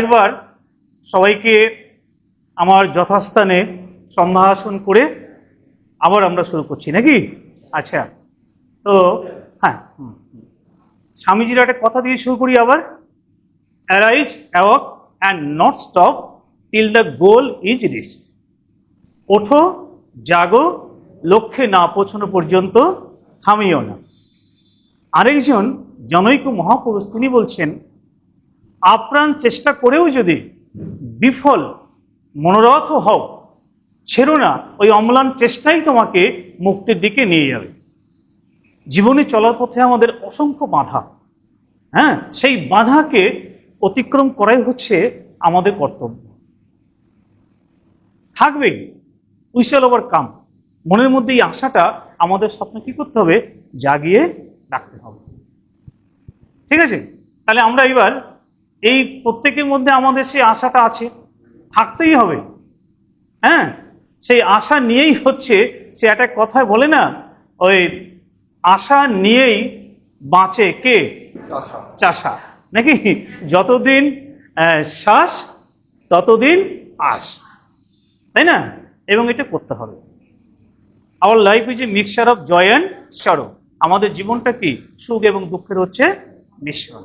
একবার সবাইকে আমার যথাস্থানে সম্ভাষণ করে আবার আমরা শুরু করছি, নাকি? আচ্ছা তো হ্যাঁ। স্বামীজির একটা কথা দিয়ে শুরু করি আবার। Arise awake and not stop till the goal is reached ওঠো, জাগো, লক্ষ্যে না পৌঁছানো পর্যন্ত থামিও না। আরেকজন জনৈক মহাপুরুষ তিনি বলছেন আপ্রাণ চেষ্টা করেও যদি বিফল, মনোরথ হও, ছেড়ো না, ওই অম্লান চেষ্টাই তোমাকে মুক্তির দিকে নিয়ে যাবে। জীবনে চলার পথে আমাদের অসংখ্য বাধা হ্যাঁ? সেই বাধাকে অতিক্রম করাই হচ্ছে আমাদের কর্তব্য। থাকবেই উইশাল ওভার কাম মনের মধ্যে এই আশাটা আমাদের স্বপ্ন কি করতে হবে? জাগিয়ে রাখতে হবে। ঠিক আছে? তাহলে আমরা এবার এই প্রত্যেকের মধ্যে আমাদের সেই আশাটা আছে থাকতেই হবে। হ্যাঁ? সেই আশা নিয়েই হচ্ছে সে একটা কথায় বলে না ওই আশা নিয়েই বাঁচে কে? চাষা। নাকি? যতদিন শ্বাস ততদিন আশ। তাই না? এবং এটা করতে হবে। Our life is a mixture of joy and sorrow আমাদের জীবনটা কি? সুখ এবং দুঃখের হচ্ছে মিশ্রণ।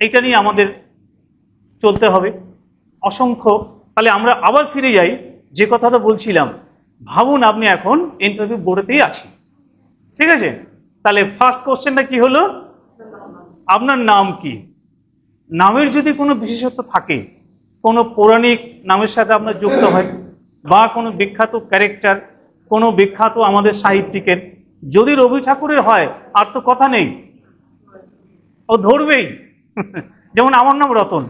এইটা নিয়ে আমাদের চলতে হবে। অসংখ্য, তাহলে আমরা আবার ফিরে যাই। যে কথাটা বলছিলাম, ভাবুন আপনি এখন ইন্টারভিউ বোর্ডেতেই আছি ঠিক আছে? তাহলে ফার্স্ট কোশ্চেনটা কি হলো? আপনার নাম কি? নামের যদি কোনো বিশেষত্ব থাকে, কোনো পৌরাণিক নামের সাথে আপনার যুক্ত হয়, বা কোনো বিখ্যাত ক্যারেক্টার কোনো বিখ্যাত আমাদের সাহিত্যিকের, যদি রবি ঠাকুরের হয়, আর তো কথা নেই। ও ধরবেই। যেমন আমার নাম রতন।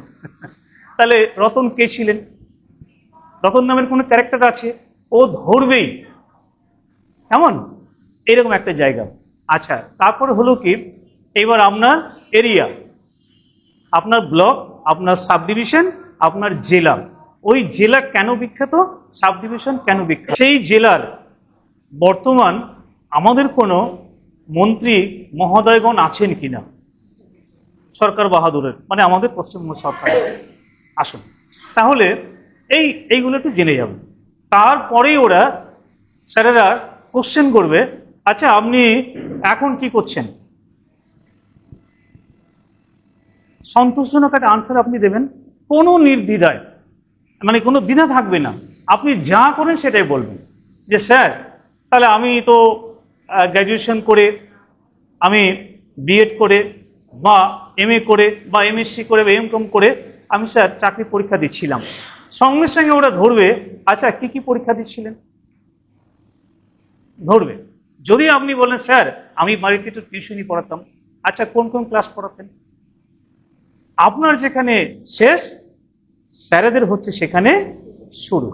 তাহলে রতন কে ছিলেন? রতন নামের কোনো ক্যারেক্টার আছে? ও ধরবেই। কেমন? এরকম একটা জায়গা। আচ্ছা তারপরে হলো কি? এবার আপনার এরিয়া আপনার ব্লক আপনার সাব ডিভিশন আপনার জেলা। ওই জেলা কেন বিখ্যাত? সাব ডিভিশন কেন বিখ্যাত? সেই জেলার বর্তমান আমাদের কোনো মন্ত্রী, মহোদয়গণ আছেন কিনা? সরকার বাহাদুরের মানে আমাদের পশ্চিমবঙ্গ সরকার। আসুন। তাহলে এই, এইগুলো একটু জেনে যাবেন তারপরেই ওরা স্যারেরা কোশ্চেন করবে আচ্ছা আপনি এখন কি করছেন? সন্তোষজনক একটা আনসার আপনি দেবেন। কোনো নির্দ্বিধায় মানে কোনো দ্বিধা থাকবে না। আপনি যা করেন সেটাই বলবেন। যে, স্যার, তাহলে আমি তো গ্র্যাজুয়েশন করে, আমি বিএড করে বা এম করে বা এমএসসি করে বা এম কম করে আমি স্যার চাকরি পরীক্ষা দিচ্ছিলাম। সঙ্গে সঙ্গে ওরা ধরবে আচ্ছা কি কি পরীক্ষা দিচ্ছিলেন? ধরবে। যদি আপনি বলেন স্যার আমি বাড়িতে একটু টিউশনই পড়াতাম। আচ্ছা কোন কোন ক্লাস পড়াতেন? আপনার যেখানে শেষ, স্যারেদের হচ্ছে সেখানে শুরু।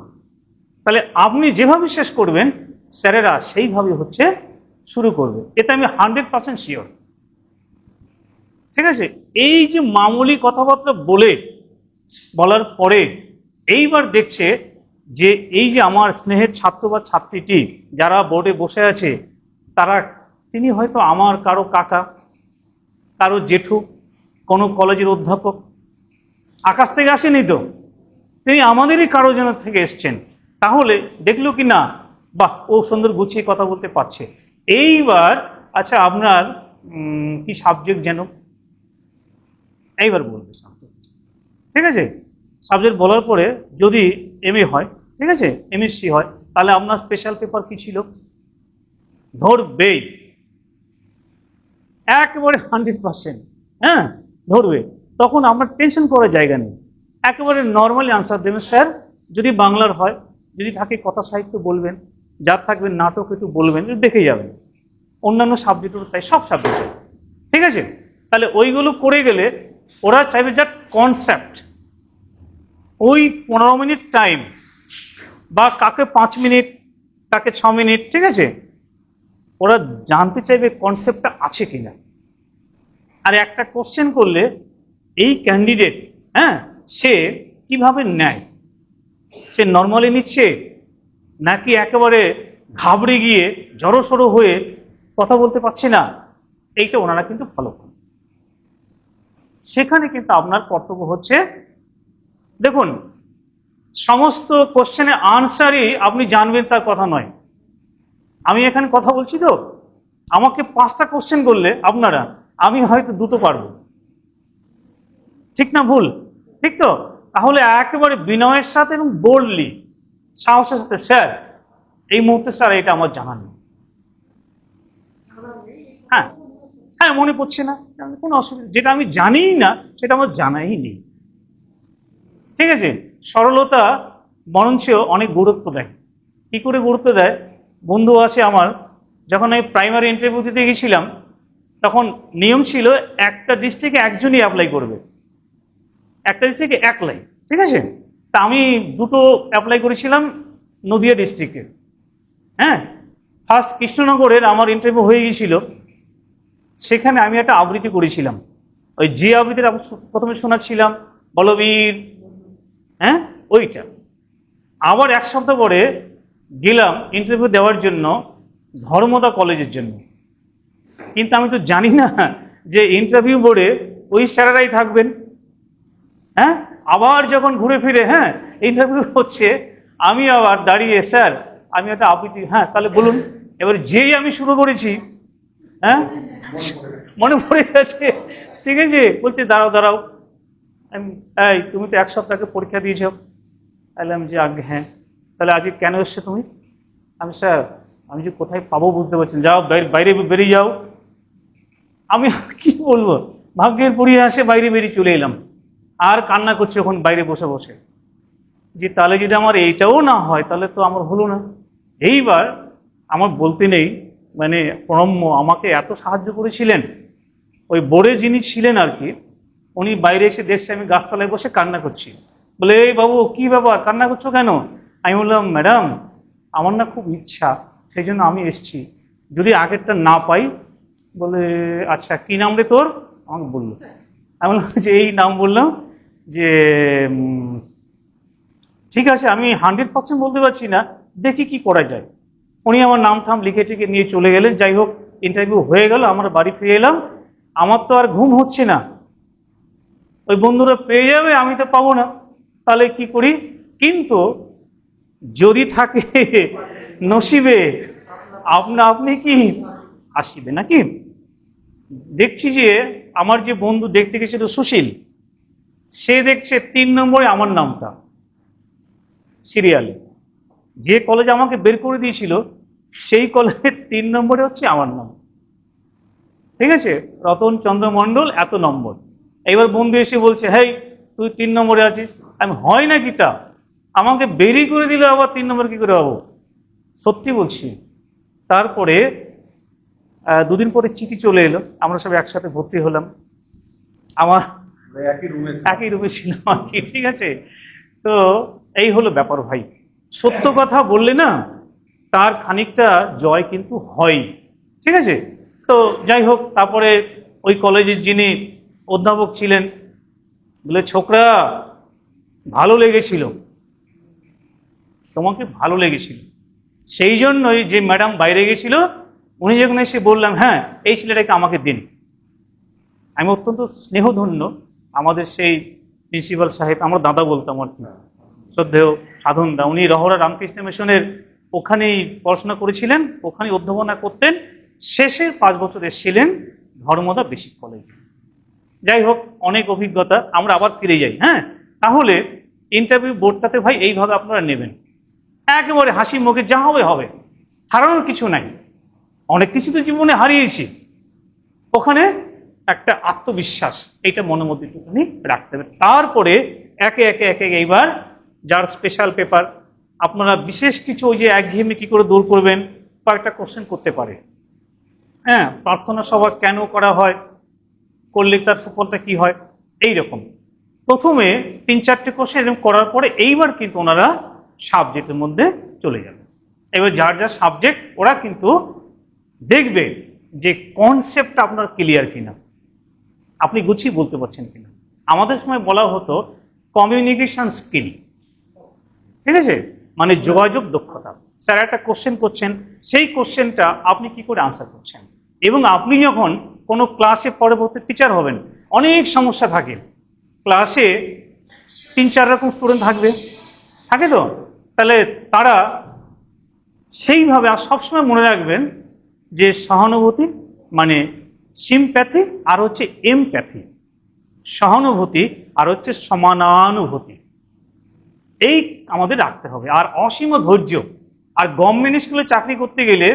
তাহলে আপনি যেভাবে শেষ করবেন, স্যারেরা সেইভাবে হচ্ছে শুরু করবে। এতে আমি হান্ড্রেড পার্সেন্ট শিওর ঠিক আছে? এই যে মামুলি কথাবার্তা বলে বলার পরে এইবার দেখছে যে এই যে আমার স্নেহের ছাত্র বা ছাত্রীটি যারা বোর্ডে বসে আছে, তারা, তিনি হয়তো আমার কারও কাকা, কারও জেঠু, কোনো কলেজের অধ্যাপক। আকাশ থেকে আসেনি তো? তিনি আমাদেরই কারও যেন থেকে এসছেন। তাহলে দেখল কি না? বাহ, ও সুন্দর গুছিয়ে কথা বলতে পারছে। এইবার আচ্ছা আপনার কি সাবজেক্ট যেন? এইবার বলবে সাবজেক্ট ঠিক আছে? সাবজেক্ট বলার পরে যদি এম হয়, ঠিক আছে? এমএসসি হয়, তাহলে আপনার স্পেশাল পেপার কি ছিল? ধরবেই একেবারে হান্ড্রেড পার্সেন্ট হ্যাঁ? ধরবে। তখন আপনার টেনশন করার জায়গা নেই। একেবারে নর্মালি আনসার দেবেন স্যার, যদি বাংলার হয়, যদি থাকে কথা সাহিত্য বলবেন, যার থাকবে নাটক একটু বলবেন দেখে যাবেন। অন্যান্য সাবজেক্টের তাই, সব সাবজেক্টে ঠিক আছে? তাহলে ওইগুলো করে গেলে ওরা চাইবে যা কনসেপ্ট ওই পনেরো মিনিট টাইম বা কাকে পাঁচ মিনিট, কাকে ছ মিনিট, ঠিক আছে? ওরা জানতে চাইবে কনসেপ্টটা আছে কি না আর একটা কোশ্চেন করলে এই ক্যান্ডিডেট হ্যাঁ সে কীভাবে নেয়? সে নর্মালি নিচ্ছে নাকি একেবারে ঘাবড়ে গিয়ে জড়সড়ো হয়ে কথা বলতে পারছে না? এইটা ওনারা কিন্তু ফলো করেন সেখানে কিন্তু আপনার কর্তব্য হচ্ছে, দেখুন, সমস্ত কোশ্চেনের আনসারই আপনি জানবেন তার কথা নয়। আমি এখানে কথা বলছি তো? আমাকে পাঁচটা কোশ্চেন করলে আপনারা, আমি হয়তো দুটো পারব। ঠিক না ভুল? ঠিক তো? তাহলে একেবারে বিনয়ের সাথে এবং বোল্ডলি সাহসের সাথে, স্যার, এই মুহূর্তে স্যার, এটা আমার জানা নেই। হ্যাঁ। হ্যাঁ মনে পড়ছে না। কোনো অসুবিধা, যেটা আমি জানিই না, সেটা আমার জানাই নেই। ঠিক আছে? সরলতা বরঞ্চ অনেক গুরুত্ব দেয়। কি করে গুরুত্ব দেয়? বন্ধু আছে আমার, যখন আমি প্রাইমারি ইন্টারভিউ দিতে গেছিলাম, তখন নিয়ম ছিল একটা ডিস্ট্রিক্টে একজনই অ্যাপ্লাই করবে। একটা ডিস্ট্রিক্টে এক লাই ঠিক আছে? তা আমি দুটো অ্যাপ্লাই করেছিলাম নদিয়া ডিস্ট্রিক্টে হ্যাঁ? ফার্স্ট কৃষ্ণনগরের আমার ইন্টারভিউ হয়ে গিয়েছিল। সেখানে আমি একটা আবৃত্তি করেছিলাম। ওই যে আবৃত্তির আমি প্রথমে শোনাচ্ছিলাম, বলবীর হ্যাঁ? ওইটা। আবার এক সপ্তাহ পরে গেলাম ইন্টারভিউ দেওয়ার জন্য ধর্মদা কলেজের জন্য। কিন্তু আমি তো জানি না যে ইন্টারভিউ বোর্ডে ওই স্যারেরাই থাকবেন। হ্যাঁ? আবার যখন ঘুরে ফিরে হ্যাঁ? ইন্টারভিউ হচ্ছে, আমি আবার দাঁড়িয়ে, স্যার, আমি একটা আবৃত্তি হ্যাঁ তাহলে বলুন। এবার যেই আমি শুরু করেছি হ্যাঁ? মনে পড়ে ঠিক আছে বলছে, দাঁড়াও দাঁড়াও। আমি, এই, তুমি তো এক সপ্তাহ আগে পরীক্ষা দিয়েছ আমি যে আগে হ্যাঁ। তাহলে আজকে কেন এসছো তুমি? আমি, স্যার, আমি যে কোথায় পাবো বুঝতে পারছি না। যাও, বাইরে বেরিয়ে যাও। আমি কি বলব? ভাগ্যের পরিহাসে বাইরে বেরিয়ে চলে এলাম। আর কান্না করছে ওখানে বাইরে বসে বসে। যে তাহলে যদি আমার এইটাও না হয়, তাহলে তো আমার হলো না। এইবার আমার বলতে নেই মানে প্রণম্য আমাকে এত সাহায্য করেছিলেন। ওই বোর্ডে যিনি ছিলেন আর কি, উনি বাইরে এসে দেখছে আমি গাছতলায় বসে কান্না করছি। বলে, এই বাবু, কি ব্যাপার? কান্না করছ কেন? আমি বললাম, ম্যাডাম, আমার না খুব ইচ্ছা সেই জন্য আমি এসছি। যদি আগেরটা না পাই, বলে আচ্ছা কি নাম রে তোর? আমাকে বলল। আমি বললাম যে, এই নাম বললাম যে ঠিক আছে, আমি হান্ড্রেড পার্সেন্ট বলতে পারছি না, দেখি কি করা যায়। উনি আমার নাম ঠাম লিখে টিখে নিয়ে চলে গেলেন। যাই হোক ইন্টারভিউ হয়ে গেল, আমার বাড়ি ফিরে এলাম। আমার তো আর ঘুম হচ্ছে না। ওই বন্ধুরা পেয়ে যাবে, আমি তো পাবো না। তাহলে কি করি? কিন্তু যদি থাকে নসিবে, আপনা আপনি কি আসিবে নাকি? দেখছি যে আমার যে বন্ধু দেখতে গেছিল সুশীল, সে দেখছে তিন নম্বরে আমার নামটা, সিরিয়ালে। যে কলেজ আমাকে বের করে দিয়েছিল সেই কলেজের তিন নম্বরে হচ্ছে আমার নাম। ঠিক আছে? রতন চন্দ্র মণ্ডল এত নম্বর। এবার বন্ধু এসে বলছে হেই তুই তিন নম্বরে আছিস? আমি হয় না গীতা আমাকে বেরি করে দিলে আবার তিন নম্বর কি করে হব? সত্যি বলছি। তারপরে দুদিন পরে চিঠি চলে এলো। আমরা সব একসাথে ভর্তি হলাম। আমার একই রুমে একই রূপে ছিলাম আর কি ঠিক আছে? তো এই হলো ব্যাপার ভাই। সত্য কথা বললে না, তার খানিকটা জয় কিন্তু হয় ঠিক আছে? তো যাই হোক, তারপরে ওই কলেজের যিনি অধ্যাপক ছিলেন, বলে, ছোকরা, ভালো লেগেছিল। তোমাকে ভালো লেগেছিল। সেই জন্যই যে ম্যাডাম বাইরে গেছিল, উনি যখন এসে বললাম হ্যাঁ এই ছেলেটাকে আমাকে দিন। আমি অত্যন্ত স্নেহধন্য আমাদের সেই প্রিন্সিপাল সাহেব, আমরা দাদা বলতাম আর কি। শ্রদ্ধেয় সাধনদা উনি রহরা রামকৃষ্ণ মিশনের ওখানেই পড়াশোনা করেছিলেন ওখানে অধ্যাপনা করতেন। শেষের পাঁচ বছর এসেছিলেন ধর্মদা বেসিক কলেজে। যাই হোক, অনেক অভিজ্ঞতা, আমরা আবার ফিরে যাই হ্যাঁ? তাহলে ইন্টারভিউ বোর্ডটাতে ভাই এইভাবে আপনারা নেবেন। একেবারে হাসি মুখে যা হবে হবে। হারানোর কিছু নাই। অনেক কিছু তো জীবনে হারিয়েছি। ওখানে একটা আত্মবিশ্বাস, এইটা মনের মধ্যে একটুখানি রাখতে হবে। তারপরে একে একে একে এইবার যার স্পেশাল পেপার আপনারা বিশেষ কিছু ওই যে একঘেয়েমি কি করে দূর করবেন কয়েকটা কোশ্চেন করতে পারে। হ্যাঁ প্রার্থনা সভা কেন করা হয়, করলে তার সুফলটা কি হয় এই রকম প্রথমে তিন চারটে কোশ্চেন এরকম করার পরে এইবার কিন্তু ওনারা সাবজেক্টের মধ্যে চলে যাবে। এবার যার যার সাবজেক্ট ওরা কিন্তু দেখবে যে কনসেপ্টটা আপনার ক্লিয়ার কিনা। আপনি গুছিয়ে বলতে পারছেন কিনা। আমাদের সময় বলা হতো কমিউনিকেশন স্কিল ঠিক আছে? মানে যোগাযোগ দক্ষতা। স্যার, একটা কোশ্চেন করছেন। সেই কোশ্চেনটা আপনি কি করে আনসার করছেন? এবং আপনি যখন কোনো ক্লাসে পরবর্তী টিচার হবেন, অনেক সমস্যা থাকে। ক্লাসে তিন, চার রকম স্টুডেন্ট থাকবে। থাকে তো? তাহলে তারা সেইভাবে আর সবসময় মনে রাখবেন যে সহানুভূতি মানে সিমপ্যাথি আর হচ্ছে এমপ্যাথি সহানুভূতি আর হচ্ছে সমানানুভূতি। এই আমাদের রাখতে হবে। আর অসীম ধৈর্য। আর গভর্নমেন্ট স্কুলে চাকরি করতে গেলে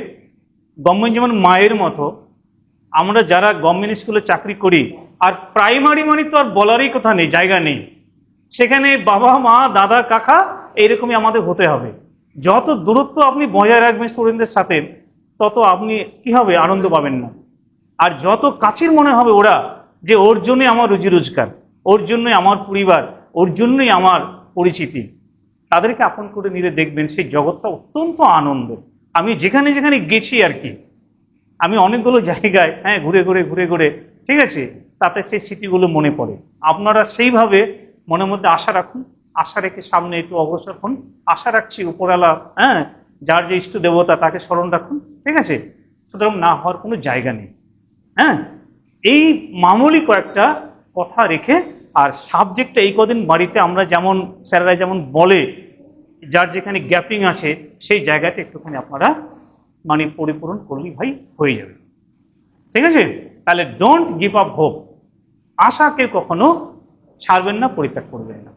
গভর্নমেন্ট যেমন মায়ের মতো, আমরা যারা গভর্নমেন্ট স্কুলে চাকরি করি, আর প্রাইমারি মানে তো আর বলারই কথা নেই, জায়গা নেই। সেখানে বাবা, মা, দাদা, কাকা এইরকমই আমাদের হতে হবে। যত দূরত্ব আপনি বজায় রাখবেন স্টুডেন্টদের সাথে, তত আপনি কি হবে? আনন্দ পাবেন না। আর যত কাছের মনে হবে ওরা, যে ওর জন্যই আমার রুজি রোজগার ওর জন্যই আমার পরিবার, ওর জন্যই আমার পরিচিতি। তাদেরকে আপন করে নিলে দেখবেন সেই জগৎটা অত্যন্ত আনন্দ। আমি যেখানে যেখানে গেছি আর কি, আমি অনেকগুলো জায়গায় হ্যাঁ ঘুরে ঘুরে ঘুরে ঘুরে, ঠিক আছে? তাতে সেই স্মৃতিগুলো মনে পড়ে। আপনারা সেইভাবে মনের মধ্যে আশা রাখুন, আশা রেখে সামনে একটু অগ্রসর হন। আশা রাখছি উপরালা হ্যাঁ যার যে ইষ্ট দেবতা তাকে স্মরণ রাখুন, ঠিক আছে? সুতরাং না হওয়ার কোনো জায়গা নেই। হ্যাঁ এই মামুলি কয়েকটা কথা রেখে আর সাবজেক্টটা এই কদিন বাড়িতে আমরা যেমন স্যারেরা যেমন বলে, যার যেখানে গ্যাপিং আছে, সেই জায়গাটা একটুখানি আপনারা মানে পরিপূরণ করলেই ভাই হয়ে যাবে। ঠিক আছে? তাহলে ডোন্ট গিভ আপ হোপ আশাকে কখনো ছাড়বেন না, পরিত্যাগ করবেন না।